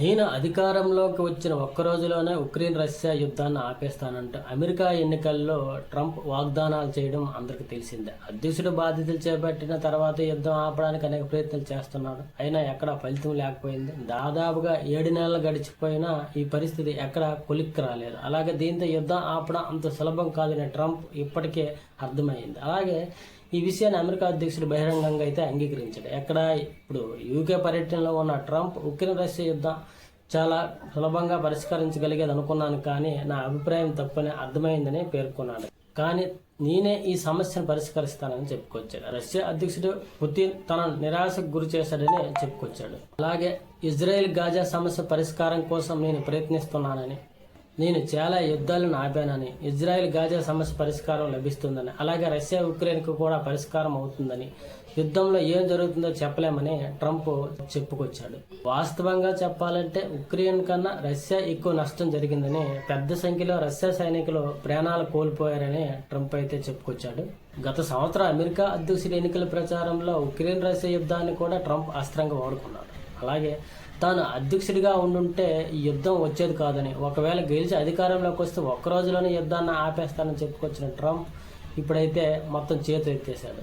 నేను అధికారంలోకి వచ్చిన ఒక్క రోజులోనే ఉక్రెయిన్ రష్యా యుద్ధాన్ని ఆపేస్తానంటూ అమెరికా ఎన్నికల్లో ట్రంప్ వాగ్దానాలు చేయడం అందరికీ తెలిసిందే. అధ్యక్షుడు బాధ్యతలు చేపట్టిన తర్వాత యుద్ధం ఆపడానికి అనేక ప్రయత్నాలు చేస్తున్నాడు. అయినా ఎక్కడ ఫలితం లేకపోయింది. దాదాపుగా ఏడు నెలలు గడిచిపోయినా ఈ పరిస్థితి ఎక్కడ కొలిక్కి రాలేదు. అలాగే దీంతో యుద్ధం ఆపడం అంత సులభం కాదని ట్రంప్ ఇప్పటికే అర్థమైంది. అలాగే ఈ విషయాన్ని అమెరికా అధ్యక్షుడు బహిరంగంగా అయితే అంగీకరించాడు. ఎక్కడ ఇప్పుడు యూకే పర్యటనలో ఉన్న ట్రంప్ ఉక్రెయిన్ రష్యా యుద్ధం చాలా సులభంగా పరిష్కరించగలిగేది అనుకున్నాను కానీ నా అభిప్రాయం తప్పని అర్థమైందని పేర్కొన్నాడు. కానీ నేనే ఈ సమస్యను పరిష్కరిస్తానని చెప్పుకొచ్చాడు. రష్యా అధ్యక్షుడు పుతిన్ తన నిరాశకు గురి చేశాడని చెప్పుకొచ్చాడు. అలాగే ఇజ్రాయెల్ గాజా సమస్య పరిష్కారం కోసం నేను ప్రయత్నిస్తున్నానని నేను చాలా యుద్ధాలను ఆపానని ఇజ్రాయెల్ గాజా సమస్య పరిష్కారం లభిస్తుందని అలాగే రష్యా ఉక్రెయిన్కు కూడా పరిష్కారం అవుతుందని యుద్ధంలో ఏం జరుగుతుందో చెప్పలేమని ట్రంప్ చెప్పుకొచ్చాడు. వాస్తవంగా చెప్పాలంటే ఉక్రెయిన్ కన్నా రష్యా ఎక్కువ నష్టం జరిగిందని పెద్ద సంఖ్యలో రష్యా సైనికులు ప్రాణాలు కోల్పోయారని ట్రంప్ అయితే చెప్పుకొచ్చాడు. గత సంవత్సరం అమెరికా అధ్యక్షుడి ఎన్నికల ప్రచారంలో ఉక్రెయిన్ రష్యా యుద్ధాన్ని కూడా ట్రంప్ అస్త్రంగా వాడుకున్నాడు. అలాగే తాను అధ్యక్షుడిగా ఉండుంటే ఈ యుద్ధం వచ్చేది కాదని. ఒకవేళ గెలిచి అధికారంలోకి వస్తే ఒక్క రోజులోనే యుద్ధాన్ని ఆపేస్తానని చెప్పుకొచ్చిన ట్రంప్ ఇప్పుడైతే మొత్తం చేతులు ఎత్తేసాడు